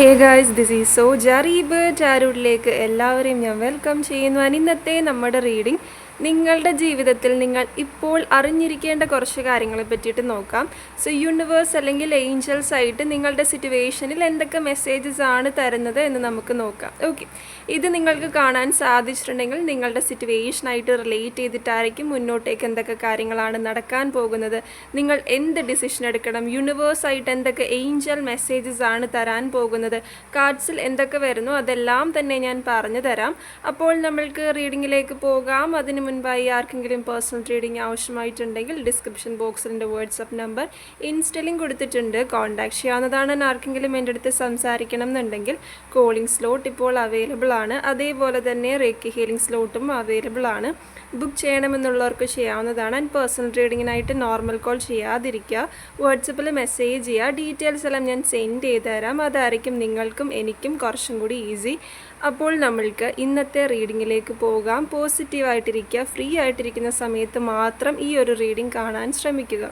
Hey guys this is സോ ജറീബ് ചാരൂഡിലേക്ക് എല്ലാവരെയും ഞാൻ വെൽക്കം ചെയ്യുന്നു. അനിന്നത്തെ നമ്മുടെ റീഡിംഗ് നിങ്ങളുടെ ജീവിതത്തിൽ നിങ്ങൾ ഇപ്പോൾ അറിഞ്ഞിരിക്കേണ്ട കുറച്ച് കാര്യങ്ങളെ പറ്റിയിട്ട് നോക്കാം. സോ യൂണിവേഴ്സ് അല്ലെങ്കിൽ ഏഞ്ചൽസ് ആയിട്ട് നിങ്ങളുടെ സിറ്റുവേഷനിൽ എന്തൊക്കെ മെസ്സേജസ് ആണ് തരുന്നത് എന്ന് നമുക്ക് നോക്കാം. ഓക്കെ ഇത് നിങ്ങൾക്ക് കാണാൻ സാധിച്ചിട്ടുണ്ടെങ്കിൽ നിങ്ങളുടെ സിറ്റുവേഷനായിട്ട് റിലേറ്റ് ചെയ്തിട്ടായിരിക്കും മുന്നോട്ടേക്ക് എന്തൊക്കെ കാര്യങ്ങളാണ് നടക്കാൻ പോകുന്നത്. നിങ്ങൾ എന്ത് ഡിസിഷൻ എടുക്കണം? യൂണിവേഴ്സ് ആയിട്ട് എന്തൊക്കെ ഏഞ്ചൽ മെസ്സേജസ് ആണ് തരാൻ പോകുന്നത്? കാർഡ്സിൽ എന്തൊക്കെ വരുന്നു? അതെല്ലാം തന്നെ ഞാൻ പറഞ്ഞു തരാം. അപ്പോൾ നമ്മൾക്ക് റീഡിങ്ങിലേക്ക് പോകാം. അതിന് മുൻപായി ആർക്കെങ്കിലും പേഴ്സണൽ റീഡിംഗ് ആവശ്യമായിട്ടുണ്ടെങ്കിൽ ഡിസ്ക്രിപ്ഷൻ ബോക്സിൽ എന്റെ വാട്സപ്പ് നമ്പർ ഇൻസ്റ്റലിംഗ് കൊടുത്തിട്ടുണ്ട്. കോൺടാക്ട് ചെയ്യാവുന്നതാണ് ആർക്കെങ്കിലും എന്റെ അടുത്ത് സംസാരിക്കണം എന്നുണ്ടെങ്കിൽ കോളിംഗ് സ്ലോട്ട് ഇപ്പോൾ അവൈലബിൾ ആണ്. അതേപോലെ തന്നെ റേക്ക് ഹീലിംഗ് സ്ലോട്ടും അവൈലബിൾ ആണ്. ബുക്ക് ചെയ്യണമെന്നുള്ളവർക്ക് ചെയ്യാവുന്നതാണ്. ആൻഡ് പേഴ്സണൽ റീഡിങ്ങിനായിട്ട് നോർമൽ കോൾ ചെയ്യാതിരിക്കുക. വാട്സപ്പിൽ മെസ്സേജ് ചെയ്യുക. ഡീറ്റെയിൽസ് എല്ലാം ഞാൻ സെൻഡ് ചെയ്ത് തരാം അതായിരിക്കും നിങ്ങൾക്കും എനിക്കും കുറച്ചും കൂടി ഈസി അപ്പോൾ നമ്മൾക്ക് ഇന്നത്തെ റീഡിങ്ങിലേക്ക് പോകാം. പോസിറ്റീവായിട്ടിരിക്കുക ഫ്രീ ആയിട്ടിരിക്കുന്ന സമയത്ത് മാത്രം ഈ ഒരു റീഡിംഗ് കാണാൻ ശ്രമിക്കുക.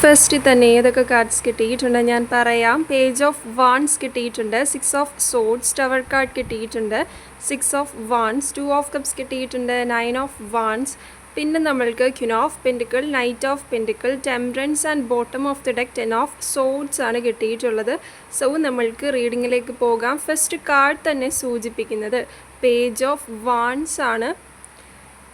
ഫസ്റ്റ് തന്നെ ഏതൊക്കെ കാർഡ്സ് കിട്ടിയിട്ടുണ്ട്? ഞാൻ പറയാം. പേജ് ഓഫ് വാൺസ് കിട്ടിയിട്ടുണ്ട്. Six of swords tower card കിട്ടിയിട്ടുണ്ട്. Six of wands two of cups കിട്ടിയിട്ടുണ്ട്. നയൻ ഓഫ് വാൺസ് പിന്നെ നമ്മൾക്ക് queen of pentacle knight of pentacle temperance and bottom of the deck ten of swords ആണ് കിട്ടിയിട്ടുള്ളത്. So നമ്മൾക്ക് റീഡിങ്ങിലേക്ക് പോകാം. First card തന്നെ സൂചിപ്പിക്കുന്നത് പേജ് ഓഫ് വാൺസ് ആണ്.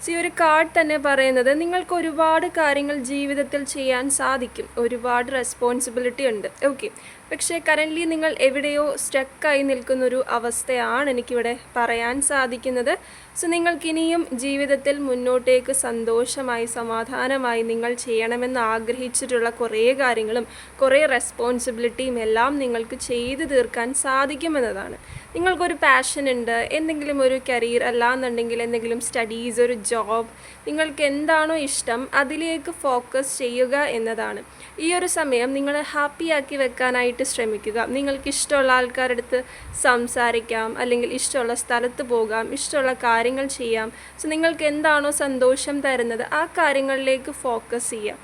സോ ഈ ഒരു കാർഡ് തന്നെ പറയുന്നത് നിങ്ങൾക്ക് ഒരുപാട് കാര്യങ്ങൾ ജീവിതത്തിൽ ചെയ്യാൻ സാധിക്കും. ഒരുപാട് റെസ്പോൺസിബിലിറ്റി ഉണ്ട്. ഓക്കെ. പക്ഷേ കറന്റ്ലി നിങ്ങൾ എവിടെയോ സ്റ്റക്കായി നിൽക്കുന്നൊരു അവസ്ഥയാണ് എനിക്കിവിടെ പറയാൻ സാധിക്കുന്നത്. സോ നിങ്ങൾക്കിനിയും ജീവിതത്തിൽ മുന്നോട്ടേക്ക് സന്തോഷമായി സമാധാനമായി നിങ്ങൾ ചെയ്യണമെന്ന് ആഗ്രഹിച്ചിട്ടുള്ള കുറേ കാര്യങ്ങളും കുറേ റെസ്പോൺസിബിലിറ്റിയും എല്ലാം നിങ്ങൾക്ക് ചെയ്തു തീർക്കാൻ സാധിക്കുമെന്നതാണ്. നിങ്ങൾക്കൊരു പാഷൻ ഉണ്ട് എന്തെങ്കിലും ഒരു കരിയർ അല്ലാന്നുണ്ടെങ്കിൽ എന്തെങ്കിലും സ്റ്റഡീസ് ഒരു ജോബ് നിങ്ങൾക്ക് എന്താണോ ഇഷ്ടം അതിലേക്ക് ഫോക്കസ് ചെയ്യുക എന്നതാണ്. ഈ ഒരു സമയം നിങ്ങൾ ഹാപ്പിയാക്കി വെക്കാനായിട്ട് ശ്രമിക്കുക. നിങ്ങൾക്ക് ഇഷ്ടമുള്ള ആൾക്കാരുടെ അടുത്ത് സംസാരിക്കാം അല്ലെങ്കിൽ ഇഷ്ടമുള്ള സ്ഥലത്ത് പോകാം ഇഷ്ടമുള്ള കാര്യങ്ങൾ ചെയ്യാം. സോ നിങ്ങൾക്ക് എന്താണോ സന്തോഷം തരുന്നത് ആ കാര്യങ്ങളിലേക്ക് ഫോക്കസ് ചെയ്യാം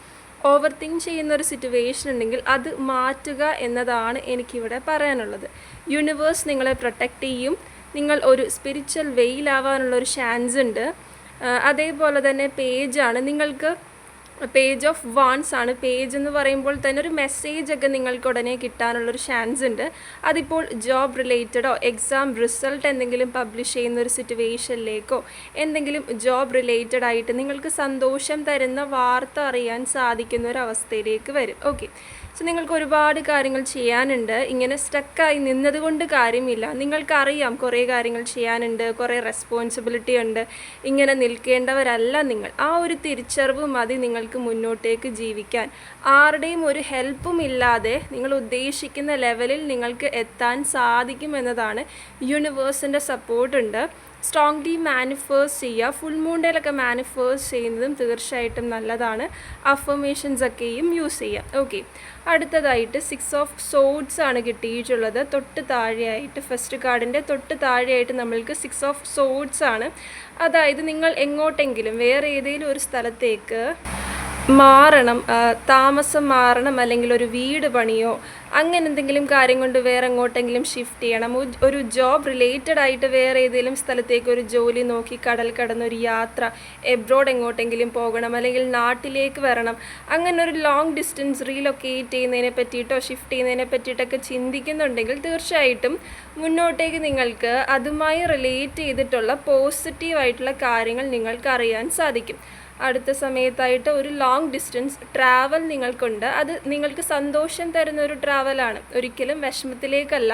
ഓവർ തിങ്ക് ചെയ്യുന്ന ഒരു സിറ്റുവേഷൻ ഉണ്ടെങ്കിൽ അത് മാറ്റുക എന്നതാണ് എനിക്കിവിടെ പറയാനുള്ളത്. യൂണിവേഴ്സ് നിങ്ങളെ പ്രൊട്ടക്റ്റ് ചെയ്യും. നിങ്ങൾ ഒരു സ്പിരിച്വൽ വെയിലാവാനുള്ള ഒരു ചാൻസ് ഉണ്ട്. അതേപോലെ തന്നെ പേജാണ് നിങ്ങൾക്ക് പേജ് ഓഫ് വാൺസ് ആണ്. പേജ് എന്ന് പറയുമ്പോൾ തന്നെ ഒരു മെസ്സേജ് ഒക്കെ നിങ്ങൾക്ക് ഉടനെ കിട്ടാനുള്ളൊരു ചാൻസ് ഉണ്ട്. അതിപ്പോൾ ജോബ് റിലേറ്റഡോ എക്സാം റിസൾട്ട് എന്തെങ്കിലും പബ്ലിഷ് ചെയ്യുന്ന ഒരു സിറ്റുവേഷനിലേക്കോ എന്തെങ്കിലും ജോബ് റിലേറ്റഡ് ആയിട്ട് നിങ്ങൾക്ക് സന്തോഷം തരുന്ന വാർത്ത അറിയാൻ സാധിക്കുന്ന ഒരു അവസ്ഥയിലേക്ക് വരും. ഓക്കെ സോ നിങ്ങൾക്ക് ഒരുപാട് കാര്യങ്ങൾ ചെയ്യാനുണ്ട്. ഇങ്ങനെ സ്റ്റക്കായി നിന്നതുകൊണ്ട് കാര്യമില്ല. നിങ്ങൾക്കറിയാം കുറേ കാര്യങ്ങൾ ചെയ്യാനുണ്ട് കുറേ റെസ്പോൺസിബിലിറ്റി ഉണ്ട്. ഇങ്ങനെ നിൽക്കേണ്ടവരല്ല നിങ്ങൾ. ആ ഒരു തിരിച്ചറിവ് മതി നിങ്ങൾക്ക് മുന്നോട്ടേക്ക് ജീവിക്കാൻ. ആരുടെയും ഒരു ഹെൽപ്പും ഇല്ലാതെ നിങ്ങൾ ഉദ്ദേശിക്കുന്ന ലെവലിൽ നിങ്ങൾക്ക് എത്താൻ സാധിക്കുമെന്നതാണ് യൂണിവേഴ്സിന്റെ സപ്പോർട്ടുണ്ട് സ്ട്രോങ്ലി മാനിഫേഴ്സ് ചെയ്യുക ഫുൾ മൂണ്ടയിലൊക്കെ മാനിഫേഴ്സ് ചെയ്യുന്നതും തീർച്ചയായിട്ടും നല്ലതാണ്. അഫർമേഷൻസ് ഒക്കെയും യൂസ് ചെയ്യാം ഓക്കെ അടുത്തതായിട്ട് സിക്സ് ഓഫ് സോഡ്സ് ആണ് കിട്ടിയിട്ടുള്ളത്. തൊട്ട് താഴെയായിട്ട് ഫസ്റ്റ് കാർഡിന്റെ തൊട്ട് താഴെയായിട്ട് നമ്മൾക്ക് സിക്സ് ഓഫ് സോഡ്സ് ആണ്. അതായത് നിങ്ങൾ എങ്ങോട്ടെങ്കിലും വേറെ ഏതെങ്കിലും ഒരു സ്ഥലത്തേക്ക് മാറണം താമസം മാറണം അല്ലെങ്കിൽ ഒരു വീട് പണിയോ അങ്ങനെ എന്തെങ്കിലും കാര്യം കൊണ്ട് വേറെ എങ്ങോട്ടെങ്കിലും ഷിഫ്റ്റ് ചെയ്യണം. ഒരു- ജോബ് റിലേറ്റഡ് ആയിട്ട് വേറെ ഏതെങ്കിലും സ്ഥലത്തേക്ക് ഒരു ജോലി നോക്കി കടൽ കടന്നൊരു യാത്ര എബ്രോഡ് എങ്ങോട്ടെങ്കിലും പോകണം അല്ലെങ്കിൽ നാട്ടിലേക്ക് വരണം. അങ്ങനെ ഒരു ലോങ് ഡിസ്റ്റൻസ് റീലൊക്കേറ്റ് ചെയ്യുന്നതിനെ പറ്റിയിട്ടോ ഷിഫ്റ്റ് ചെയ്യുന്നതിനെ പറ്റിയിട്ടൊക്കെ ചിന്തിക്കുന്നുണ്ടെങ്കിൽ തീർച്ചയായിട്ടും മുന്നോട്ടേക്ക് നിങ്ങൾക്ക് അതുമായി റിലേറ്റ് ചെയ്തിട്ടുള്ള പോസിറ്റീവായിട്ടുള്ള കാര്യങ്ങൾ നിങ്ങൾക്ക് അറിയാൻ സാധിക്കും. അടുത്ത സമയത്തായിട്ട് ഒരു ലോങ് ഡിസ്റ്റൻസ് ട്രാവൽ നിങ്ങൾക്കുണ്ട്. അത് നിങ്ങൾക്ക് സന്തോഷം തരുന്ന ഒരു ട്രാവലാണ് ഒരിക്കലും വിഷമത്തിലേക്കല്ല.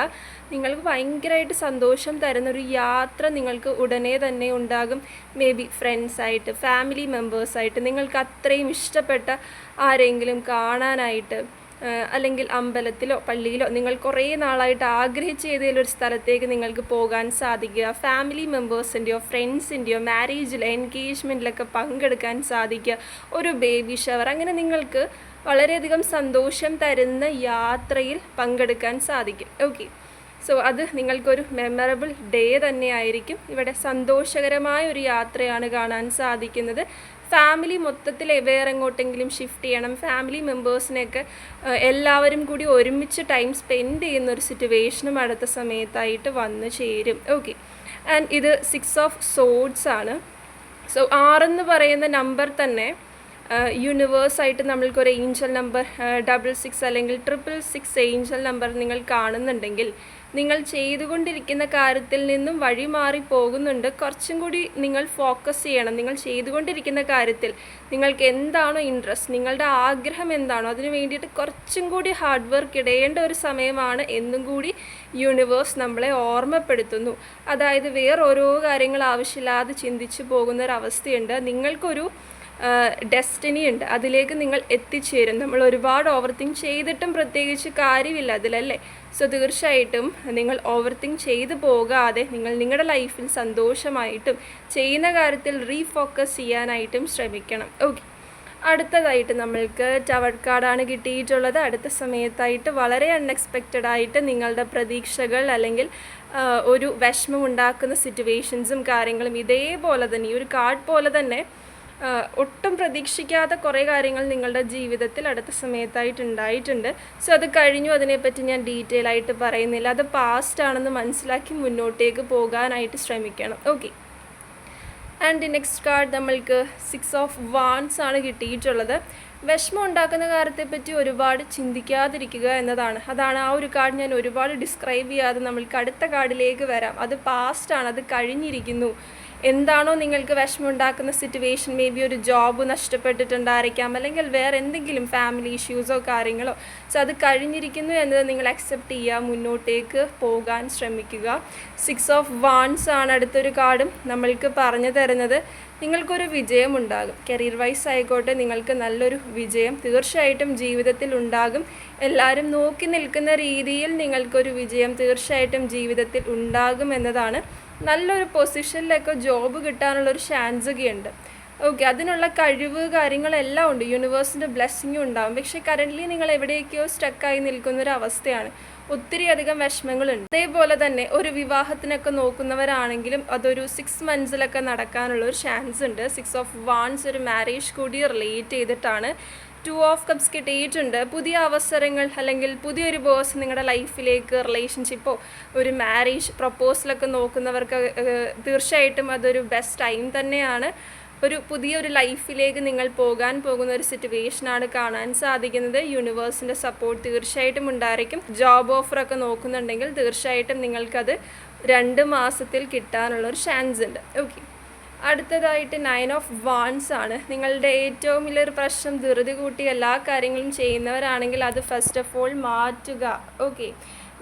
നിങ്ങൾക്ക് ഭയങ്കരമായിട്ട് സന്തോഷം തരുന്ന ഒരു യാത്ര നിങ്ങൾക്ക് ഉടനെ തന്നെ ഉണ്ടാകും. മേ ബി ഫ്രണ്ട്സായിട്ട് ഫാമിലി മെമ്പേഴ്സായിട്ട് നിങ്ങൾക്ക് അത്രയും ഇഷ്ടപ്പെട്ട ആരെങ്കിലും കാണാനായിട്ട്. അല്ലെങ്കിൽ അമ്പലത്തിലോ പള്ളിയിലോ നിങ്ങൾ കുറേ നാളായിട്ട് ആഗ്രഹിച്ച ഏതെങ്കിലും ഒരു സ്ഥലത്തേക്ക് നിങ്ങൾക്ക് പോകാൻ സാധിക്കുക. ഫാമിലി മെമ്പേഴ്സിന്റെയോ ഫ്രണ്ട്സിന്റെയോ മാരേജിൽ എൻഗേജ്മെന്റിലൊക്കെ പങ്കെടുക്കാൻ സാധിക്കുക. ഒരു ബേബി ഷവർ അങ്ങനെ നിങ്ങൾക്ക് വളരെയധികം സന്തോഷം തരുന്ന യാത്രയിൽ പങ്കെടുക്കാൻ സാധിക്കും. ഓക്കെ സോ അത് നിങ്ങൾക്കൊരു മെമ്മറബിൾ ഡേ തന്നെ ആയിരിക്കും. ഇവിടെ സന്തോഷകരമായ ഒരു യാത്രയാണ് കാണാൻ സാധിക്കുന്നത്. ഫാമിലി മൊത്തത്തിൽ വേറെ എങ്ങോട്ടെങ്കിലും ഷിഫ്റ്റ് ചെയ്യണം ഫാമിലി മെമ്പേഴ്സിനെയൊക്കെ എല്ലാവരും കൂടി ഒരുമിച്ച് ടൈം സ്പെൻഡ് ചെയ്യുന്ന ഒരു സിറ്റുവേഷനും അടുത്ത സമയത്തായിട്ട് വന്നു ചേരും. ഓക്കെ ആൻഡ് ഇത് സിക്സ് ഓഫ് സോഡ്സ് ആണ്. സോ ആറെന്ന് പറയുന്ന നമ്പർ തന്നെ യൂണിവേഴ്സായിട്ട് നമ്മൾക്കൊരു ഏഞ്ചൽ നമ്പർ ഡബിൾ സിക്സ് അല്ലെങ്കിൽ ട്രിപ്പിൾ സിക്സ് ഏഞ്ചൽ നമ്പർ നിങ്ങൾ കാണുന്നുണ്ടെങ്കിൽ നിങ്ങൾ ചെയ്തുകൊണ്ടിരിക്കുന്ന കാര്യത്തിൽ നിന്നും വഴി മാറി പോകുന്നുണ്ട്. കുറച്ചും കൂടി നിങ്ങൾ ഫോക്കസ് ചെയ്യണം. നിങ്ങൾ ചെയ്തുകൊണ്ടിരിക്കുന്ന കാര്യത്തിൽ നിങ്ങൾക്ക് എന്താണോ ഇൻട്രസ്റ്റ് നിങ്ങളുടെ ആഗ്രഹം എന്താണോ അതിന് വേണ്ടിയിട്ട് കുറച്ചും കൂടി ഹാർഡ് വർക്ക് ഇടേണ്ട ഒരു സമയമാണ് എന്നും കൂടി യൂണിവേഴ്സ് നമ്മളെ ഓർമ്മപ്പെടുത്തുന്നു. അതായത് വേറെ ഓരോ കാര്യങ്ങൾ ആവശ്യമില്ലാതെ ചിന്തിച്ചു പോകുന്നൊരവസ്ഥയുണ്ട് നിങ്ങൾക്കൊരു ഡെസ്റ്റിനി ഉണ്ട്. അതിലേക്ക് നിങ്ങൾ എത്തിച്ചേരും. നമ്മൾ ഒരുപാട് ഓവർ തിങ്ക് ചെയ്തിട്ടും പ്രത്യേകിച്ച് കാര്യമില്ല അതിലല്ലേ? സോ തീർച്ചയായിട്ടും നിങ്ങൾ ഓവർ തിങ്ക് ചെയ്തു പോകാതെ നിങ്ങൾ നിങ്ങളുടെ ലൈഫിൽ സന്തോഷമായിട്ടും ചെയ്യുന്ന കാര്യത്തിൽ റീഫോക്കസ് ചെയ്യാനായിട്ടും ശ്രമിക്കണം. ഓക്കെ അടുത്തതായിട്ട് നമ്മൾക്ക് ടവർ കാർഡാണ് കിട്ടിയിട്ടുള്ളത്. അടുത്ത സമയത്തായിട്ട് വളരെ അൺഎക്സ്പെക്റ്റഡ് ആയിട്ട് നിങ്ങളുടെ പ്രതീക്ഷകൾ അല്ലെങ്കിൽ ഒരു വിഷമം ഉണ്ടാക്കുന്ന സിറ്റുവേഷൻസും കാര്യങ്ങളും ഇതേപോലെ തന്നെ ഈ ഒരു കാർഡ് പോലെ തന്നെ ഒട്ടും പ്രതീക്ഷിക്കാത്ത കുറേ കാര്യങ്ങൾ നിങ്ങളുടെ ജീവിതത്തിൽ അടുത്ത സമയത്തായിട്ട് ഉണ്ടായിട്ടുണ്ട്. സോ അത് കഴിഞ്ഞു. അതിനെപ്പറ്റി ഞാൻ ഡീറ്റെയിൽ ആയിട്ട് പറയുന്നില്ല. അത് പാസ്റ്റ് ആണെന്ന് മനസ്സിലാക്കി മുന്നോട്ടേക്ക് പോകാനായിട്ട് ശ്രമിക്കണം. ഓക്കെ ആൻഡ് നെക്സ്റ്റ് കാർഡ് നമ്മൾക്ക് സിക്സ് ഓഫ് വാൻസ് ആണ് കിട്ടിയിട്ടുള്ളത്. വിഷമം ഉണ്ടാക്കുന്ന കാര്യത്തെപ്പറ്റി ഒരുപാട് ചിന്തിക്കാതിരിക്കുക എന്നതാണ്. അതാണ് ആ ഒരു കാർഡ് ഞാൻ ഒരുപാട് ഡിസ്ക്രൈബ് ചെയ്യാതെ നമ്മൾക്ക് അടുത്ത കാർഡിലേക്ക് വരാം. അത് പാസ്റ്റ് ആണ്. അത് കഴിഞ്ഞിരിക്കുന്നു. എന്താണോ നിങ്ങൾക്ക് വിഷമം ഉണ്ടാക്കുന്ന സിറ്റുവേഷൻ മേ ബി ഒരു ജോബ് നഷ്ടപ്പെട്ടിട്ടുണ്ടായിരിക്കാം അല്ലെങ്കിൽ വേറെ എന്തെങ്കിലും ഫാമിലി ഇഷ്യൂസോ കാര്യങ്ങളോ. സോ അത് കഴിഞ്ഞിരിക്കുന്നു എന്നത് നിങ്ങൾ അക്സെപ്റ്റ് ചെയ്യുക മുന്നോട്ടേക്ക് പോകാൻ ശ്രമിക്കുക. സിക്സ് ഓഫ് വാൺസ് ആണ് അടുത്തൊരു കാർഡും നമ്മൾക്ക് പറഞ്ഞു തരുന്നത്. നിങ്ങൾക്കൊരു വിജയം ഉണ്ടാകും. കരിയർ വൈസ് ആയിക്കോട്ടെ നിങ്ങൾക്ക് നല്ലൊരു വിജയം തീർച്ചയായിട്ടും ജീവിതത്തിൽ ഉണ്ടാകും. എല്ലാവരും നോക്കി നിൽക്കുന്ന രീതിയിൽ നിങ്ങൾക്കൊരു വിജയം തീർച്ചയായിട്ടും ജീവിതത്തിൽ ഉണ്ടാകും എന്നതാണ് നല്ലൊരു പൊസിഷനിലൊക്കെ ജോബ് കിട്ടാനുള്ളൊരു ചാൻസ് ഒക്കെ ഉണ്ട്. ഓക്കെ അതിനുള്ള കഴിവ് കാര്യങ്ങളെല്ലാം ഉണ്ട്. യൂണിവേഴ്സിന്റെ ബ്ലെസ്സിങ്ങും ഉണ്ടാവും. പക്ഷേ കറന്റ്ലി നിങ്ങൾ എവിടെയൊക്കെയോ സ്റ്റക്കായി നിൽക്കുന്ന ഒരു അവസ്ഥയാണ്. ഒത്തിരി അധികം വിഷമങ്ങളുണ്ട്. അതേപോലെ തന്നെ ഒരു വിവാഹത്തിനൊക്കെ നോക്കുന്നവരാണെങ്കിലും അതൊരു സിക്സ് മന്ത്സിലൊക്കെ നടക്കാനുള്ള ഒരു ചാൻസ് ഉണ്ട്. സിക്സ് ഓഫ് വാൺസ് ഒരു മാരേജ് കൂടി റിലേറ്റ് ചെയ്തിട്ടാണ് ടു ഓഫ് കപ്സ് കിട്ടിയിട്ടുണ്ട്. പുതിയ അവസരങ്ങൾ അല്ലെങ്കിൽ പുതിയൊരു ബോസ് നിങ്ങളുടെ ലൈഫിലേക്ക് റിലേഷൻഷിപ്പോ ഒരു മാരേജ് പ്രപ്പോസലൊക്കെ നോക്കുന്നവർക്ക് തീർച്ചയായിട്ടും അതൊരു ബെസ്റ്റ് ടൈം തന്നെയാണ്. ഒരു പുതിയൊരു ലൈഫിലേക്ക് നിങ്ങൾ പോകാൻ പോകുന്ന ഒരു സിറ്റുവേഷനാണ് കാണാൻ സാധിക്കുന്നത്. യൂണിവേഴ്സിന്റെ സപ്പോർട്ട് തീർച്ചയായിട്ടും ഉണ്ടായിരിക്കും. ജോബ് ഓഫറൊക്കെ നോക്കുന്നുണ്ടെങ്കിൽ തീർച്ചയായിട്ടും നിങ്ങൾക്കത് രണ്ട് മാസത്തിൽ കിട്ടാനുള്ള ഒരു ചാൻസ് ഉണ്ട്. ഓക്കെ അടുത്തതായിട്ട് നയൻ ഓഫ് വാൺസ് ആണ്. നിങ്ങളുടെ ഏറ്റവും വലിയൊരു പ്രശ്നം ധൃതി കൂട്ടി എല്ലാ കാര്യങ്ങളും ചെയ്യുന്നവരാണെങ്കിൽ അത് ഫസ്റ്റ് ഓഫ് ഓൾ മാറ്റുക. ഓക്കെ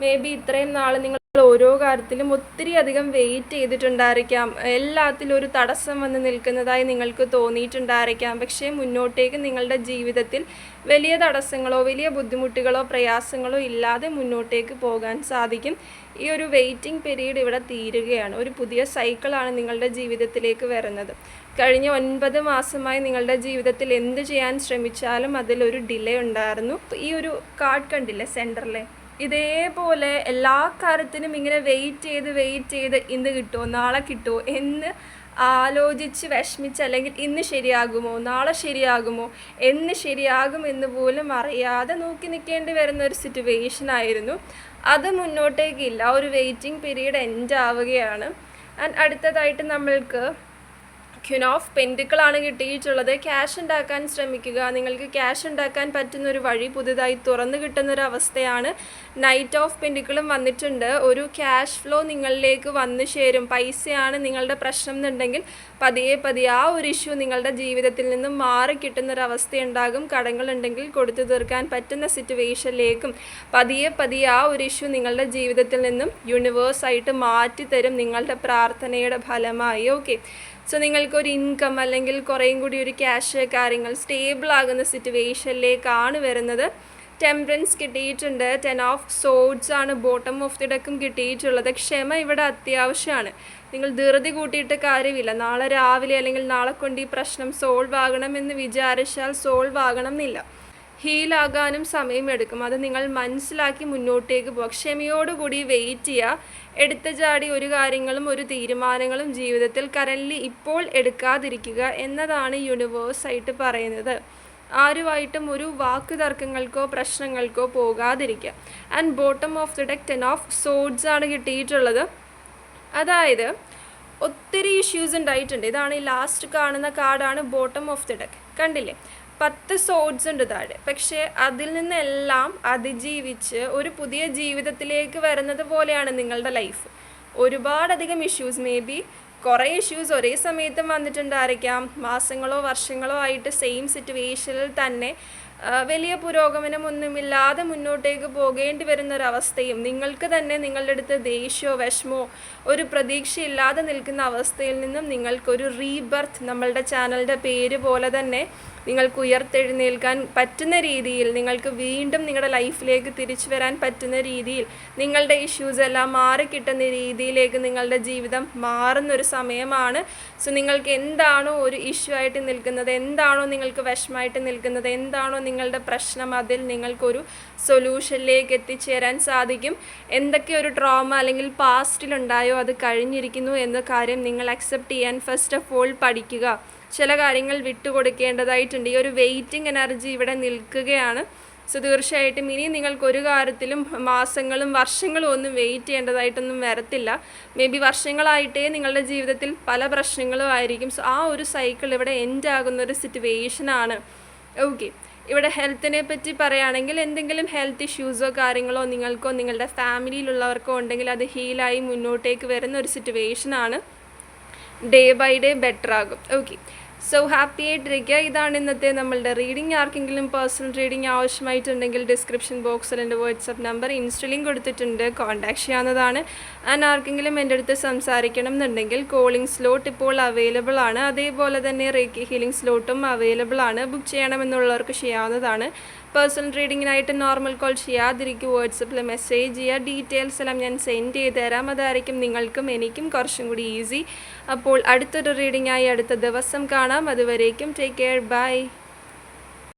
മേ ബി ഇത്രയും നാൾ നിങ്ങൾ ഓരോ കാര്യത്തിലും ഒത്തിരി അധികം വെയിറ്റ് ചെയ്തിട്ടുണ്ടായിരിക്കാം. എല്ലാത്തിലും ഒരു തടസ്സം വന്ന് നിൽക്കുന്നതായി നിങ്ങൾക്ക് തോന്നിയിട്ടുണ്ടായിരിക്കാം. പക്ഷേ മുന്നോട്ടേക്ക് നിങ്ങളുടെ ജീവിതത്തിൽ വലിയ തടസ്സങ്ങളോ വലിയ ബുദ്ധിമുട്ടുകളോ പ്രയാസങ്ങളോ ഇല്ലാതെ മുന്നോട്ടേക്ക് പോകാൻ സാധിക്കും. ഈ ഒരു വെയിറ്റിംഗ് പീരീഡ് ഇവിടെ തീരുകയാണ്. ഒരു പുതിയ സൈക്കിളാണ് നിങ്ങളുടെ ജീവിതത്തിലേക്ക് വരുന്നത്. കഴിഞ്ഞ ഒൻപത് മാസമായി നിങ്ങളുടെ ജീവിതത്തിൽ എന്ത് ചെയ്യാൻ ശ്രമിച്ചാലും അതിലൊരു ഡിലേ ഉണ്ടായിരുന്നു. ഈ ഒരു കാർഡ് കണ്ടില്ലേ സെന്ററിലെ ഇതേപോലെ എല്ലാ കാര്യത്തിനും ഇങ്ങനെ വെയിറ്റ് ചെയ്ത് വെയിറ്റ് ചെയ്ത് ഇന്ന് കിട്ടുമോ നാളെ കിട്ടുമോ എന്ന് ആലോചിച്ച് വിഷമിച്ച് അല്ലെങ്കിൽ ഇന്ന് ശരിയാകുമോ നാളെ ശരിയാകുമോ എന്ന് ശരിയാകും എന്ന് പോലും അറിയാതെ നോക്കി നിൽക്കേണ്ടി വരുന്ന ഒരു സിറ്റുവേഷൻ ആയിരുന്നു. അത് മുന്നോട്ടേക്കില്ല ഒരു വെയിറ്റിംഗ് പീരീഡ് എൻഡ് ആവുകയാണ്. ആൻഡ് അടുത്തതായിട്ട് നമ്മൾക്ക് ക്യൂൻ ഓഫ് പെൻഡുക്കളാണ് കിട്ടിയിട്ടുള്ളത്. ക്യാഷ് ഉണ്ടാക്കാൻ ശ്രമിക്കുക. നിങ്ങൾക്ക് ക്യാഷ് ഉണ്ടാക്കാൻ പറ്റുന്ന ഒരു വഴി പുതുതായി തുറന്നു കിട്ടുന്നൊരു അവസ്ഥയാണ് നൈറ്റ് ഓഫ് പെൻഡുക്കളും വന്നിട്ടുണ്ട്. ഒരു ക്യാഷ് ഫ്ലോ നിങ്ങളിലേക്ക് വന്നു ചേരും. പൈസയാണ് നിങ്ങളുടെ പ്രശ്നം എന്നുണ്ടെങ്കിൽ പതിയെ പതിയെ ആ ഒരു ഇഷ്യൂ നിങ്ങളുടെ ജീവിതത്തിൽ നിന്നും മാറി കിട്ടുന്നൊരവസ്ഥ ഉണ്ടാകും കടങ്ങളുണ്ടെങ്കിൽ കൊടുത്തു തീർക്കാൻ പറ്റുന്ന സിറ്റുവേഷനിലേക്കും പതിയെ പതിയെ ആ ഒരു ഇഷ്യൂ നിങ്ങളുടെ ജീവിതത്തിൽ നിന്നും യൂണിവേഴ്സായിട്ട് മാറ്റിത്തരും നിങ്ങളുടെ പ്രാർത്ഥനയുടെ ഫലമായി. ഓക്കെ സോ നിങ്ങൾക്കൊരു ഇൻകം അല്ലെങ്കിൽ കുറേയും കൂടി ഒരു ക്യാഷ് കാര്യങ്ങൾ സ്റ്റേബിൾ ആകുന്ന സിറ്റുവേഷനിലേക്കാണ് വരുന്നത്. ടെമ്പറൻസ് കിട്ടിയിട്ടുണ്ട്. ടെൻ ഓഫ് സോഡ്സ് ആണ് ബോട്ടം ഓഫ് ദി ഡെക്കും കിട്ടിയിട്ടുള്ളത്. ക്ഷമ ഇവിടെ അത്യാവശ്യമാണ് നിങ്ങൾ ധൃതി കൂട്ടിയിട്ട് കാര്യമില്ല. നാളെ രാവിലെ അല്ലെങ്കിൽ നാളെ കൊണ്ട് ഈ പ്രശ്നം സോൾവ് ആകണമെന്ന് വിചാരിച്ചാൽ സോൾവ് ആകണം എന്നില്ല. ഹീലാകാനും സമയമെടുക്കും. അത് നിങ്ങൾ മനസ്സിലാക്കി മുന്നോട്ടേക്ക് പോകുക ക്ഷമയോടുകൂടി വെയിറ്റ് ചെയ്യുക എടുത്ത ചാടി ഒരു കാര്യങ്ങളും ഒരു തീരുമാനങ്ങളും ജീവിതത്തിൽ കറൻലി ഇപ്പോൾ എടുക്കാതിരിക്കുക എന്നതാണ് യൂണിവേഴ്സായിട്ട് പറയുന്നത്. ആരുമായിട്ടും ഒരു വാക്ക് തർക്കങ്ങൾക്കോ പ്രശ്നങ്ങൾക്കോ പോകാതിരിക്കുക. And bottom of the deck ten of swords ആണ് കിട്ടിയിട്ടുള്ളത്. അതായത് ഒത്തിരി ഇഷ്യൂസ് ഉണ്ടായിട്ടുണ്ട്. ഇതാണ് ഈ ലാസ്റ്റ് കാണുന്ന കാർഡാണ് ബോട്ടം ഓഫ് ദി ഡെക്ക് കണ്ടില്ലേ? പത്ത് സോഡ്സ് ഉണ്ട് താഴെ. പക്ഷേ അതിൽ നിന്നെല്ലാം അതിജീവിച്ച് ഒരു പുതിയ ജീവിതത്തിലേക്ക് വരുന്നത് പോലെയാണ് നിങ്ങളുടെ ലൈഫ് ഒരുപാടധികം ഇഷ്യൂസ് മേ ബി കുറേ ഇഷ്യൂസ് ഒരേ സമയത്തും വന്നിട്ടുണ്ടായിരിക്കാം മാസങ്ങളോ വർഷങ്ങളോ ആയിട്ട് സെയിം സിറ്റുവേഷനിൽ തന്നെ വലിയ പുരോഗമനമൊന്നുമില്ലാതെ മുന്നോട്ടേക്ക് പോകേണ്ടി വരുന്ന ഒരവസ്ഥയും നിങ്ങൾക്ക് തന്നെ നിങ്ങളുടെ അടുത്ത് ദേഷ്യമോ വിഷമോ ഒരു പ്രതീക്ഷയില്ലാതെ നിൽക്കുന്ന അവസ്ഥയിൽ നിന്നും നിങ്ങൾക്കൊരു റീബർത്ത് നമ്മളുടെ ചാനലിന്റെ പേര് പോലെ തന്നെ നിങ്ങൾക്ക് ഉയർത്തെഴുന്നേൽക്കാൻ പറ്റുന്ന രീതിയിൽ നിങ്ങൾക്ക് വീണ്ടും നിങ്ങളുടെ ലൈഫിലേക്ക് തിരിച്ചു വരാൻ പറ്റുന്ന രീതിയിൽ നിങ്ങളുടെ ഇഷ്യൂസ് എല്ലാം മാറിക്കിട്ടുന്ന രീതിയിലേക്ക് നിങ്ങളുടെ ജീവിതം മാറുന്നൊരു സമയമാണ്. സോ നിങ്ങൾക്ക് എന്താണോ ഒരു ഇഷ്യൂ ആയിട്ട് നിൽക്കുന്നത് എന്താണോ നിങ്ങൾക്ക് വിഷമമായിട്ട് നിൽക്കുന്നത് എന്താണോ നിങ്ങളുടെ പ്രശ്നം അതിൽ നിങ്ങൾക്കൊരു സൊല്യൂഷനിലേക്ക് എത്തിച്ചേരാൻ സാധിക്കും. എന്തൊക്കെ ഒരു ട്രോമ അല്ലെങ്കിൽ പാസ്റ്റിലുണ്ടായോ അത് കഴിഞ്ഞിരിക്കുന്നു എന്ന കാര്യം നിങ്ങൾ അക്സെപ്റ്റ് ചെയ്യാൻ ഫസ്റ്റ് ഓഫ് ഓൾ പഠിക്കുക. ചില കാര്യങ്ങൾ വിട്ടുകൊടുക്കേണ്ടതായിട്ടുണ്ട്. ഈ ഒരു വെയിറ്റിംഗ് എനർജി ഇവിടെ നിൽക്കുകയാണ്. സോ തീർച്ചയായിട്ടും ഇനി നിങ്ങൾക്ക് ഒരു കാര്യത്തിലും മാസങ്ങളും വർഷങ്ങളും ഒന്നും വെയിറ്റ് ചെയ്യേണ്ടതായിട്ടൊന്നും വരത്തില്ല. മേ ബി വർഷങ്ങളായിട്ടേ നിങ്ങളുടെ ജീവിതത്തിൽ പല പ്രശ്നങ്ങളും ആയിരിക്കും. സോ ആ ഒരു സൈക്കിൾ ഇവിടെ എൻഡ് ആകുന്ന ഒരു സിറ്റുവേഷനാണ് ഓക്കെ ഇവിടെ ഹെൽത്തിനെ പറ്റി പറയുകയാണെങ്കിൽ എന്തെങ്കിലും ഹെൽത്ത് ഇഷ്യൂസോ കാര്യങ്ങളോ നിങ്ങൾക്കോ നിങ്ങളുടെ ഫാമിലിയിലുള്ളവർക്കോ ഉണ്ടെങ്കിൽ അത് ഹീലായി മുന്നോട്ടേക്ക് വരുന്ന ഒരു സിറ്റുവേഷനാണ് ഡേ ബൈ ഡേ ബെറ്റർ ആകും. ഓക്കെ സോ ഹാപ്പി ആയിട്ടിരിക്കുക ഇതാണ് ഇന്നത്തെ നമ്മളുടെ റീഡിംഗ് ആർക്കെങ്കിലും പേഴ്സണൽ റീഡിംഗ് ആവശ്യമായിട്ടുണ്ടെങ്കിൽ ഡിസ്ക്രിപ്ഷൻ ബോക്സിൽ എന്റെ വാട്സപ്പ് നമ്പർ ഇൻസ്റ്റലിംഗ് കൊടുത്തിട്ടുണ്ട്. കോൺടാക്ട് ചെയ്യാവുന്നതാണ്. ആൻഡ് ആർക്കെങ്കിലും എന്റെ അടുത്ത് സംസാരിക്കണം എന്നുണ്ടെങ്കിൽ കോളിംഗ് സ്ലോട്ട് ഇപ്പോൾ അവൈലബിൾ ആണ്. അതേപോലെ തന്നെ റേക്കി ഹീലിംഗ് സ്ലോട്ടും അവൈലബിൾ ആണ്. ബുക്ക് ചെയ്യണമെന്നുള്ളവർക്ക് ചെയ്യാവുന്നതാണ്. പേഴ്സണൽ റീഡിങ്ങിനായിട്ട് നോർമൽ കോൾ ചെയ്യാതിരിക്കും. വാട്സപ്പിൽ മെസ്സേജ് ചെയ്യുക. ഡീറ്റെയിൽസ് എല്ലാം ഞാൻ സെൻഡ് ചെയ്ത് തരാം. അതായിരിക്കും നിങ്ങൾക്കും എനിക്കും കുറച്ചും കൂടി ഈസി അപ്പോൾ അടുത്തൊരു റീഡിംഗായി അടുത്ത ദിവസം കാണാം. അതുവരേക്കും ടേക്ക് കെയർ ബൈ